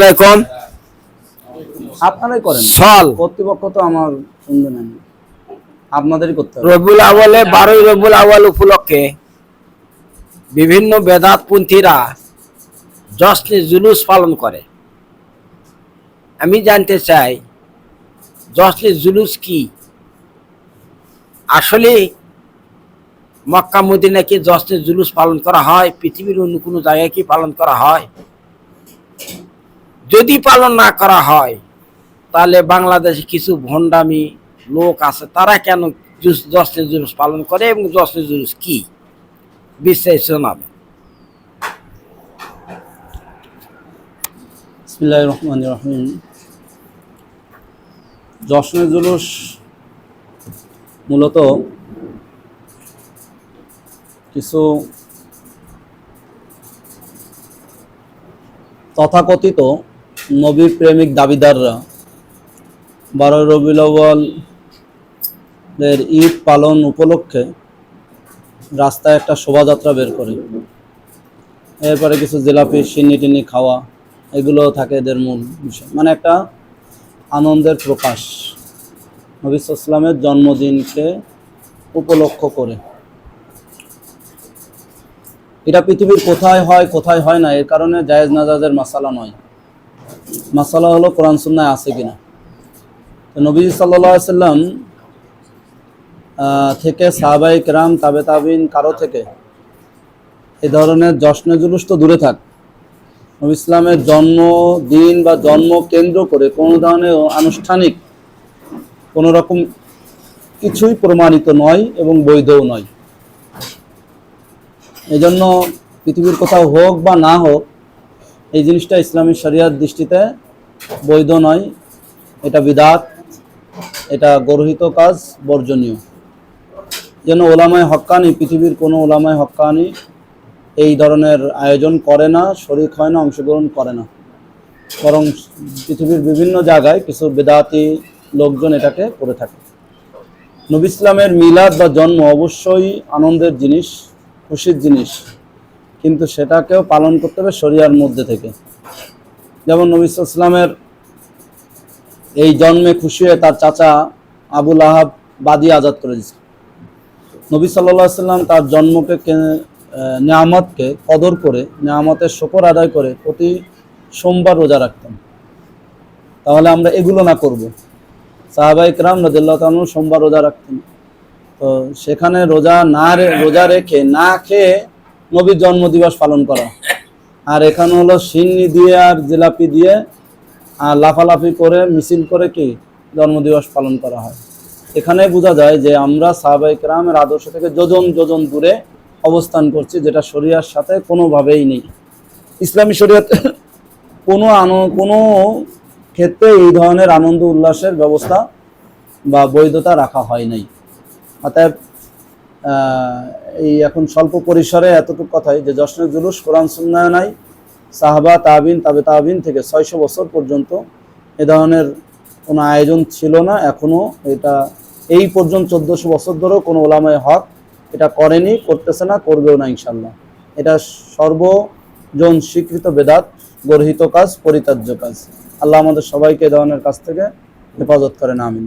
আলাইকুম আপনারাই করেন। সল। কর্তৃপক্ষ তো আমার শুনবে না আপনাদেরই করতে হবে। রবিউল আওয়ালে বারোই রবিউল আওয়াল উপলক্ষে বিভিন্ন বেদাতপন্থীরা জশ্নে জুলুস পালন করে। আমি জানতে চাই জশ্নে জুলুস কি? আসলে মক্কা মদিনাকে জশ্নে জুলুস পালন করা হয়? পৃথিবীর অন্য কোনো জায়গায় কি পালন করা হয়? যদি পালন না করা হয়, তাহলে বাংলাদেশে কিছু ভণ্ডামি লোক আছে, তারা কেন জশ্নে জুলুস পালন করে এবং জশ্নে জুলুস কি? শোনাবে বিসমিল্লাহির রহমানির রহিম। জুলুস মূলত কিছু তথাকথিত নবী প্রেমিক দাবিদাররা। বারোই রবিউল আউয়ালের ঈদ পালন উপলক্ষে রাস্তায় একটা শোভাযাত্রা বের করে। এরপরে কিছু জিলাপি, সিন্নি টিনি খাওয়া, এগুলো থাকে এদের মূল বিষয়। মানে একটা আনন্দের প্রকাশ। নবী ইসলামের জন্মদিনকে উপলক্ষ করে। এটা পৃথিবীর কোথায় হয় কোথায় হয় না, এর কারণে জায়েজ নাজাজের মশালা নয়। মাসালা হলো কোরআন সুন্নায় আছে কিনা। নবী সাল্লাম থেকে সাহাবাই কেরাম, তাবে তাবিন, কারও থেকে এ ধরনের জশ্নে জুলুস তো দূরে থাক। নবী ইসলামের জন্মদিন বা জন্ম কেন্দ্র করে কোনো ধরনের আনুষ্ঠানিক কোনো রকম কিছুই প্রমাণিত নয় এবং বৈধও নয়। এজন্য পৃথিবীর কোথাও হোক বা না হোক এই জিনিসটা ইসলামী শরিয়ার দৃষ্টিতে বৈধ নয়। এটা বিদাত, এটা গর্হিত কাজ, বর্জনীয়। যেন ওলামায় হক্কানি, পৃথিবীর কোনো ওলামায় হক্কানি এই ধরনের আয়োজন করে না, শরিক হয় না, অংশগ্রহণ করে না। বরং পৃথিবীর বিভিন্ন জায়গায় কিছু বেদাতি লোকজন এটাকে করে থাকে। নবী ইসলামের মিলাদ বা জন্ম অবশ্যই আনন্দের জিনিস, খুশির জিনিস। কিন্তু সেটাকেও পালন করতে হবে শরিয়ার মধ্যে থেকে। যেমন নবী ইসলামের এই জন্মে খুশি হয়ে তার চাচা আবুল আহাব বাদী আজাদ করে দিয়েছে। নবী সাল্লাম তার জন্মকে নিয়ামতকে কদর করে, নিয়ামতের শকর আদায় করে প্রতি সোমবার রোজা রাখতেন। তাহলে আমরা এগুলো না করব। সাহাবাই রাম রদুল্লাহ সোমবার রোজা রাখতেন। তো সেখানে রোজা না রোজা রেখে না খেয়ে নবীর জন্মদিবস পালন করা। আর এখানে হলো সিন্নি দিয়ে আর জিলাপি দিয়ে, আর লাফালাফি করে, মিছিল করে কি জন্মদিবস পালন করা হয়। এখানে বোঝা যায় যে আমরা সাহাবাই রামের আদর্শ থেকে যোজন যোজন দূরে অবস্থান করছি, যেটা শরিয়ার সাথে কোনোভাবেই নেই। ইসলামী শরীয়ত কোনো আন, কোনো ক্ষেত্রে এই ধরনের আনন্দ উল্লাসের ব্যবস্থা বা বৈধতা রাখা হয় নাই। অতএব এই এখন স্বল্প পরিসরে এতটুকু কথাই যে জশ্নের জুলুস, কোরআন, সুন্নায় সাহাবা, তাবিন, তাবে তাবিন থেকে ছয়শো বছর পর্যন্ত এ ধরনের কোনো আয়োজন ছিল না। এখনও এটা এই পর্যন্ত চোদ্দোশো বছর ধরেও কোনো ওলামায় হক এটা করেনি, করতেছে না, করবেও না ইনশাল্লাহ এটা সর্বজন স্বীকৃত বেদাত, গর্হিত কাজ, পরিত্যাজ্য কাজ। আল্লাহ আমাদের সবাইকে এ ধরনের কাজ থেকে হেফাজত করেন, আমিন।